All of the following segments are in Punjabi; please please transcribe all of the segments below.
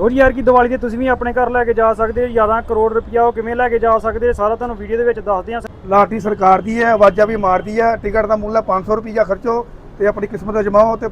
ਹੋਰ ਯਾਰ ਕੀ ਦੀਵਾਲੀ ਤੇ ਤੁਸੀਂ ਵੀ ਆਪਣੇ ਘਰ ਲੈ ਕੇ ਜਾ ਸਕਦੇ ਹੋ 11 ਕਰੋੜ ਰੁਪਇਆ ਉਹ ਕਿਵੇਂ ਲੈ ਕੇ ਜਾ ਸਕਦੇ ਸਾਰਾ ਤੁਹਾਨੂੰ ਵੀਡੀਓ ਦੇ ਵਿੱਚ ਦੱਸਦੇ ਹਾਂ। ਲਾਟਰੀ ਸਰਕਾਰ ਦੀ ਹੈ ਆਵਾਜ਼ਾਂ ਵੀ ਮਾਰਦੀ ਹੈ ਟਿਕਟ ਦਾ ਮੁੱਲ ਹੈ 500 ਰੁਪਈਆ ਖਰਚੋ ਤੇ ਆਪਣੀ ਕਿਸਮਤ ਅਜਮਾਓ ਤੇ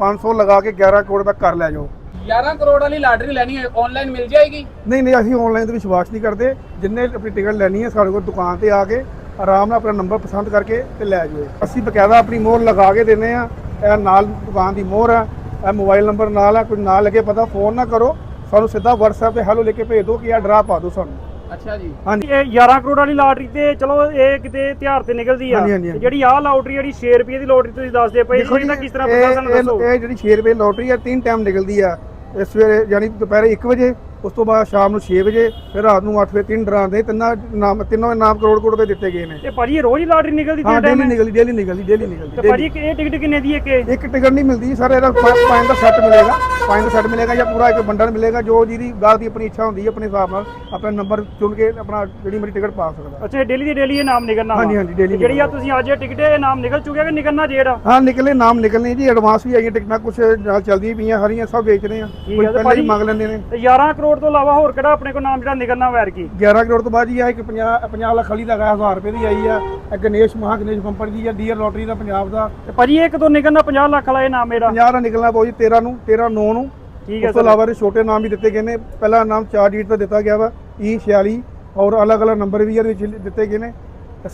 500 ਲਗਾ ਕੇ 11 ਕਰੋੜ ਤੱਕ ਕਰ ਲੈ ਜਾਓ। 11 ਕਰੋੜ ਵਾਲੀ ਲਾਟਰੀ ਲੈਣੀ ਹੈ ਆਨਲਾਈਨ ਮਿਲ ਜਾਏਗੀ? ਨਹੀਂ ਨਹੀਂ ਅਸੀਂ ਆਨਲਾਈਨ ਤੇ ਵਿਸ਼ਵਾਸ ਨਹੀਂ ਕਰਦੇ। ਜਿੰਨੇ ਆਪਣੀ ਟਿਕਟ ਲੈਣੀ ਹੈ ਸਾਡੇ ਕੋਲ ਦੁਕਾਨ ਤੇ ਆ ਕੇ ਆਰਾਮ ਨਾਲ ਆਪਣਾ ਨੰਬਰ ਪਸੰਦ ਕਰਕੇ ਤੇ ਲੈ ਜਾਓ। ਅਸੀਂ ਬਕਾਇਦਾ ਆਪਣੀ ਮੋਹਰ ਲਗਾ ਕੇ ਦਿੰਦੇ ਆ ਇਹ ਨਾਲ ਦੁਕਾਨ ਦੀ ਮੋਹਰ ਹੈ ਇਹ ਮੋਬਾਈਲ ਨੰਬਰ ਨਾਲ ਹੈ ਕੋਈ ਨਾ ਲੱਗੇ ਪਤਾ ਫੋਨ ਨਾ ਕਰੋ ਸਾਨੂੰ ਸਿੱਧਾ WhatsApp ਤੇ ਹੈਲੋ ਲਿਖ ਕੇ ਭੇਜ ਦਿਓ ਕਿ ਇਹ ਡਰਾ ਪਾ ਦਿਓ ਸਾਨੂੰ। ਅੱਛਾ ਜੀ। ਹਾਂਜੀ। ਇਹ 11 ਕਰੋੜ ਵਾਲੀ ਲਾਟਰੀ ਤੇ ਚਲੋ ਇਹ ਕਿਤੇ ਤਿਉਹਾਰ ਤੇ ਨਿਕਲਦੀ ਆ। ਹਾਂਜੀ, ਹਾਂਜੀ, ਤੇ ਜਿਹੜੀ ਆਹ ਲਾਟਰੀ ਜਿਹੜੀ 6 ਰੁਪਏ ਦੀ ਲੋਟਰੀ ਤੁਸੀਂ ਦੱਸਦੇ ਪਏ ਦੇਖੋ ਜੀ ਇਹਦਾ ਕਿਸ ਤਰ੍ਹਾਂ ਪਤਾ ਸਾਨੂੰ ਇਹ- ਦੱਸੋ? ਇਹ ਜਿਹੜੀ 6 ਰੁਪਏ ਲੋਟਰੀ ਹੈ ਤਿੰਨ ਟਾਈਮ ਨਿਕਲਦੀ ਆ। ਇਹ ਸਵੇਰੇ ਯਾਨੀ ਦੁਪਹਿਰੇ 1 ਵਜੇ ਉਸ ਤੋਂ ਬਾਅਦ ਸ਼ਾਮ ਨੂੰ 6 ਵਜੇ ਫਿਰ ਰਾਤ ਨੂੰ 8 ਵਜੇ ਤਿੰਨ ਡਰਾਂ ਦੇ ਤਿੰਨਾਂ ਨਾਮ ਤਿੰਨੋਂ ਇਨਾਮ ਕਰੋੜ ਕਰੋੜ ਦੇ ਦਿੱਤੇ ਗਏ ਨੇ। ਇਹ ਭਾਜੀ ਇਹ ਰੋਜ਼ ਹੀ ਲਾਟਰੀ ਨਿਕਲਦੀ ਹਾਂ ਤੇ ਡੇਲੀ ਨਿਕਲਦੀ ਡੇਲੀ ਨਿਕਲਦੀ ਡੇਲੀ ਨਿਕਲਦੀ ਤੇ ਭਾਜੀ ਇਹ ਟਿਕਟ ਕਿੰਨੇ ਦੀ ਹੈ ਕਿ? ਇੱਕ ਟਿਕਟ ਨਹੀਂ ਮਿਲਦੀ ਸਰ ਇਹਦਾ ਪੰਜ ਦਾ ਸੈੱਟ ਮਿਲੇਗਾ ਪੰਜ ਦਾ ਸੈੱਟ ਮਿਲੇਗਾ ਜਾਂ ਪੂਰਾ ਇੱਕ ਬੰਡਲ ਮਿਲੇਗਾ ਜੋ ਜਿਹਦੀ ਗਾਹਕ ਦੀ ਆਪਣੀ ਇੱਛਾ ਹੁੰਦੀ ਹੈ ਆਪਣੇ ਹਿਸਾਬ ਨਾਲ ਆਪਣਾ ਨੰਬਰ ਚੁਣ ਕੇ ਆਪਣਾ ਜਿਹੜੀ ਮੇਰੀ ਟਿਕਟ ਪਾ ਸਕਦਾ। ਅੱਛਾ ਡੇਲੀ ਦੀ ਡੇਲੀ ਇਹ ਨਾਮ ਨਿਕਲਣਾ ਵਾ। ਹਾਂਜੀ, ਹਾਂਜੀ, daily ਤੇ ਜਿਹੜੀ ਆ ਤੁਸੀਂ ਅੱਜ ਇਹ ਟਿਕਟ ਇਹ ਨਾਮ ਨਿਕਲ ਚੁੱਕਿਆ ਕਿ ਨਿਕਲਣਾ ਜਿਹੜਾ ਹਾਂ ਨਿਕਲੇ ਨਾਮ ਨਿਕਲਨੇ ਜੀ ਐਡਵਾਂਸ ਵੀ ਆਈਆਂ ਟਿਕਟਾਂ ਕੁਝ ਨਾਲ ਚੱਲਦੀਆਂ ਪਈਆਂ ਹਰੀਆਂ ਸਭ ਵੇਚਦੇ ਆ। ਠੀਕ ਕੋਈ ਤੇ ਪਹਿਲਾਂ ਹੀ ਭਾਜੀ- ਮੰਗ ਲੈਂਦੇ ਨੇ। ਤੇ 11 ਕਰੋੜ ਤੋਂ ਇਲਾਵਾ ਹੋਰ ਕਿਹੜਾ ਆਪਣੇ ਕੋਲ ਨਾਮ ਜਿਹੜਾ ਨਿਕਲਣਾ ਵੈਰ ਕੀ? 11 ਕਰੋੜ ਤੋਂ ਬਾਅਦ ਜੀ ਆ ਇੱਕ 50 50 ਲੱਖ ਵਾਲੀ ਦਾ ਹੈਗਾ 1000 ਰੁਪਏ ਦੀ ਆਈ ਆ। ਇਹ ਗਣੇਸ਼ ਮਹਾ ਗਣੇਸ਼ ਕੰਪਨੀ ਦੀ ਆ ਡੀਅਰ ਲੋਟਰੀ ਦਾ ਪੰਜਾਬ ਦਾ। ਤੇ ਭਾਜੀ ਇਹ ਕਦੋਂ ਨਿਕਲਣਾ 50 ਲੱਖ ਵਾਲਾ ਇਹ ਨਾਮ ਮੇਰਾ 50 ਦਾ ਨਿਕਲਣਾ ਪਊ ਜੀ 13 ਨੂੰ 13 9 ਨੂੰ। ਠੀਕ ਹੈ ਉਸ ਤੋਂ ਇਲਾਵਾ ਛੋਟੇ ਨਾਮ ਵੀ ਦਿੱਤੇ ਗਏ ਨੇ। ਪਹਿਲਾ ਨਾਮ 4 ਡੀਟ ਦਾ ਦਿੱਤਾ ਗਿਆ ਵਾ E 46 ਔਰ ਅਲੱਗ-ਅਲੱਗ ਨੰਬਰ ਵੀ ਇਹਦੇ ਵਿੱਚ ਦਿੱਤੇ ਗਏ ਨੇ।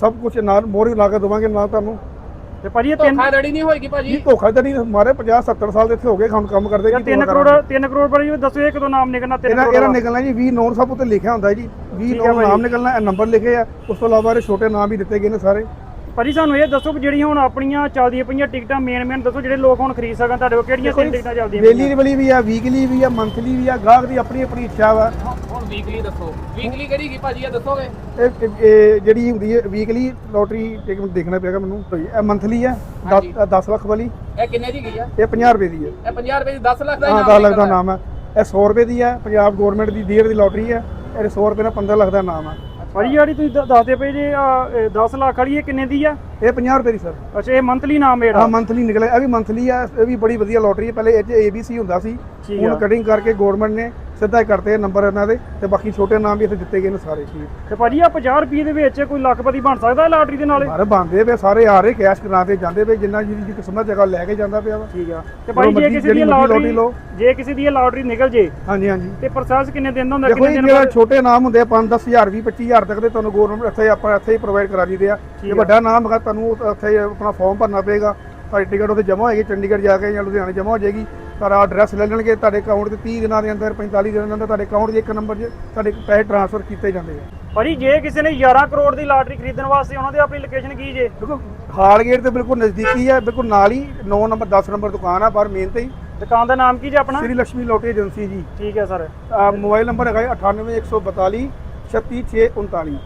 ਸਭ ਕੁਝ ਨਾਲ ਮੋਹਰ ਲਾ ਕੇ ਦੇਵਾਂਗੇ ਨਾਲ ਤੁਹਾਨੂੰ। ਤੇ ਭਾਜੀ ਇਹ ਤਿੰਨ ਧੋਖਾਧੜੀ ਨਹੀਂ ਹੋਏਗੀ ਭਾਜੀ ਜੀ ਧੋਖਾਧੜੀ ਮਾਰੇ 50 70 ਸਾਲ ਦੇ ਇੱਥੇ ਹੋ ਗਏ ਹੁਣ ਕੰਮ ਕਰਦੇ ਕੀ 3 ਧੋਖਾ ਕਰੋੜ ਕਰਾਂਗੇ। 3 ਕਰੋੜ ਭਾਜੀ ਦੱਸੋ ਇਹ ਕਦੋਂ ਨਾਮ ਨਿਕਲਣਾ 3 ਇਹਨਾਂ ਕਰੋੜ ਵਾਲਾ? ਨਿਕਲਣਾ ਜੀ 20 ਨੋਨ ਸਭ ਉੱਤੇ ਲਿਖਿਆ ਹੁੰਦਾ ਜੀ 20 ਠੀਕ ਹੈ ਨੋਨ। ਨਾਮ ਨਿਕਲਣਾ ਇਹ ਨੰਬਰ ਲਿਖੇ ਆ ਉਸ ਤੋਂ ਇਲਾਵਾ ਇਹਦੇ ਛੋਟੇ ਨਾਮ ਵੀ ਦਿੱਤੇ ਗਏ ਨੇ ਸਾਰੇ ਭਾਜੀ ਸਾਨੂੰ ਇਹ ਦੱਸੋ ਕਿ ਜਿਹੜੀਆਂ ਹੁਣ ਆਪਣੀਆਂ ਚੱਲਦੀਆਂ ਪਈਆਂ ਟਿਕਟਾਂ ਮੇਨ ਮੇਨ ਦੱਸੋ ਜਿਹੜੇ ਲੋਕ ਹੁਣ ਖਰੀਦ ਸਕਣ ਤੁਹਾਡੇ ਕੋਲ ਕਿਹੜੀਆਂ ਟਿਕਟਾਂ ਚੱਲਦੀਆਂ ਡੇਲੀ ਵਾਲੀ ਵੀ ਆ ਵੀਕਲੀ ਵੀ ਆ ਮੰਥਲੀ ਵੀ ਆ ਗਾਹਕ ਦੀ ਆਪਣੀ ਆਪਣੀ ਇੱਛਾ ਵਾ ਹੁਣ ਵੀਕਲੀ ਦੱਸੋ। ਵੀਕਲੀ ਕਿਹੜੀ ਕੀ ਭਾਜੀ ਇਹ ਦੱਸੋਗੇ? ਇਹ ਇਹ- ਇਹ ਜਿਹੜੀ ਹੁੰਦੀ ਹੈ ਵੀਕਲੀ ਲੋਟਰੀ ਟਿਕਟ ਦੇਖਣਾ ਪਿਆਗਾ ਮੈਨੂੰ। ਇਹ ਮੰਥਲੀ ਹੈ ਹਾਂਜੀ। 10 ਲੱਖ ਵਾਲੀ। ਇਹ ਕਿੰਨੇ ਦੀ ਗਈ ਆ? ਇਹ 50 ਰੁਪਏ ਦੀ ਹੈ। ਇਹ 50 ਰੁਪਏ ਦੀ 10 ਲੱਖ ਦਾ ਹਾਂ ਇਨਾਮ 10 ਲੱਖ ਦਾ ਨਿਕਲਦਾ। ਨਾਮ ਹੈ। ਇਹ 100 ਰੁਪਏ ਦੀ ਹੈ ਪੰਜਾਬ ਗਵਰਨਮੈਂਟ ਦੀ ਡੀਅਰ ਦੀ ਲੋਟਰੀ ਹੈ। ਇਹ 100 ਰੁਪਏ ਨਾਲ 15 ਲੱਖ ਦਾ ਨਾਮ ਹੈ। ਭਾਜੀ ਜਿਹੜੀ ਤੁਸੀਂ ਦ- ਦੱਸਦੇ ਪਏ ਜੇ 10 ਲੱਖ ਵਾਲੀ ਇਹ ਕਿੰਨੇ ਦੀ ਆ? ਇਹ 50 ਰੁਪਏ ਦੀ ਸਰ। ਅੱਛਾ ਇਹ ਮੰਥਲੀ ਨਾਮ ਹਾਂ ਜਿਹੜਾ। ਮੰਥਲੀ ਨਿਕਲਿਆ। ਇਹ ਵੀ ਮੰਥਲੀ ਆ ਇਹ ਵੀ ਬੜੀ ਵਧੀਆ ਲੋਟਰੀ ਹੈ। ਪਹਿਲੇ ਇਹ 'ਚ ABC ਹੁੰਦਾ ਸੀ। ਠੀਕ ਹੁਣ ਆ। ਕਟਿੰਗ ਕਰਕੇ ਗਵਰਨਮੈਂਟ ਨੇ ਸਿੱਧਾ ਹੀ ਕਰਤੇ ਨੰਬਰ ਇਹਨਾਂ ਦੇ ਤੇ ਬਾਕੀ ਛੋਟੇ ਨਾਮ ਵੀ ਇੱਥੇ ਦਿੱਤੇ ਗਏ ਨੇ ਸਾਰੇ। ਠੀਕ ਤੇ ਭਾਜੀ ਆ 50 ਰੁਪਏ ਦੇ ਵਿੱਚ ਕੋਈ ਲੱਖਪਤੀ ਬਣ ਸਕਦਾ ਲਾਟਰੀ ਦੇ ਨਾਲੇ? ਸਾਰੇ ਬੰਦੇ ਪਏ ਸਾਰੇ ਆ ਰਹੇ ਕੈਸ਼ ਕਰਾਉਂਦੇ ਜਾਂਦੇ ਪਏ ਜਿੰਨਾ ਜਿਹਦੀ ਕਿਸਮਤ ਜਗ੍ਹਾ ਲੈ ਕੇ ਜਾਂਦਾ ਪਿਆ ਵਾ। ਠੀਕ ਆ। ਤੇ ਭਾਈ ਜੇ ਕਿਸੇ ਦੀ ਲਾਟਰੀ। ਜੇ ਕਿਸੇ ਦੀ ਲਾਟਰੀ ਨਿਕਲ ਜੇ ਹਾਂਜੀ ਹਾਂਜੀ। ਤੇ ਪ੍ਰੋਸੈਸ ਕਿੰਨੇ ਦਿਨ ਦਾ ਹੁੰਦਾ ਕਿੰਨੇ ਜੀ ਦਿਨ ਬਾਅਦ? ਛੋਟੇ ਨਾਮ ਹੁੰਦੇ ਆ 5 10000 20 25000 ਤੱਕ ਦੇ ਤੁਹਾਨੂੰ ਗਵਰਨਮੈਂਟ ਇੱਥੇ ਆਪਾਂ ਇੱਥੇ ਹੀ ਪ੍ਰੋਵਾਈਡ ਕਰਾ ਦਿੰਦੇ ਆ। ਜੇ। ਵੱਡਾ ਨਾਮ ਹੈਗਾ ਤੁਹਾਨੂੰ ਇੱਥੇ ਆਪਣਾ ਫਾਰਮ ਭਰਨਾ ਪਏਗਾ। ਤੁਹਾਡੀ ਟਿਕਟ ਉੱਥੇ ਜਮ੍ਹਾਂ ਹੋਏਗੀ ਚੰਡੀਗੜ੍ਹ ਜਾ ਕੇ ਜਾਂ ਲੁਧਿਆਣੇ ਜਮ੍ਹਾਂ ਹੋ ਜਾਏਗੀ। ਤੁਹਾਡਾ ਐਡਰੈਸ ਲੈ ਲੈਣਗੇ ਤੁਹਾਡੇ ਅਕਾਊਂਟ ਤੇ 30 ਦਿਨਾਂ ਦੇ ਅੰਦਰ 45 ਦਿਨਾਂ ਦੇ ਅੰਦਰ ਤੁਹਾਡੇ ਅਕਾਊਂਟ 'ਚ ਇੱਕ ਨੰਬਰ 'ਚ ਤੁਹਾਡੇ ਪੈਸੇ ਟ੍ਰਾਂਸਫਰ ਕੀਤੇ ਜਾਂਦੇ ਆ। ਭਾਜੀ ਜੇ ਕਿਸੇ ਨੇ 11 ਕਰੋੜ ਦੀ ਲਾਟਰੀ ਖਰੀਦਣ ਵਾਸਤੇ ਉਹਨਾਂ ਦੀ ਆਪਣੀ ਲੋਕੇਸ਼ਨ ਕੀ ਜੇ? ਦੇਖੋ ਹਾਲ ਗੇਟ ਤੇ ਬਿਲਕੁਲ ਨਜ਼ਦੀਕੀ ਹੈ ਬਿਲਕੁਲ ਨਾਲ ਹੀ 9 ਨੰਬਰ 10 ਨੰਬਰ ਦੁਕਾਨ ਆ ਪਰ ਮੇਨ ਤੇ ਹੀ। ਦੁਕਾਨ ਦਾ ਨਾਮ ਕੀ ਜੇ ਆਪਣਾ? ਸ੍ਰੀ ਲక్ష్ਮੀ ਲੋਟਰੀ ਏਜੰਸੀ ਜੀ। ਠੀਕ ਹੈ ਸਰ। ਮੋਬਾਈਲ ਨੰਬਰ ਹੈਗਾ 98142 36639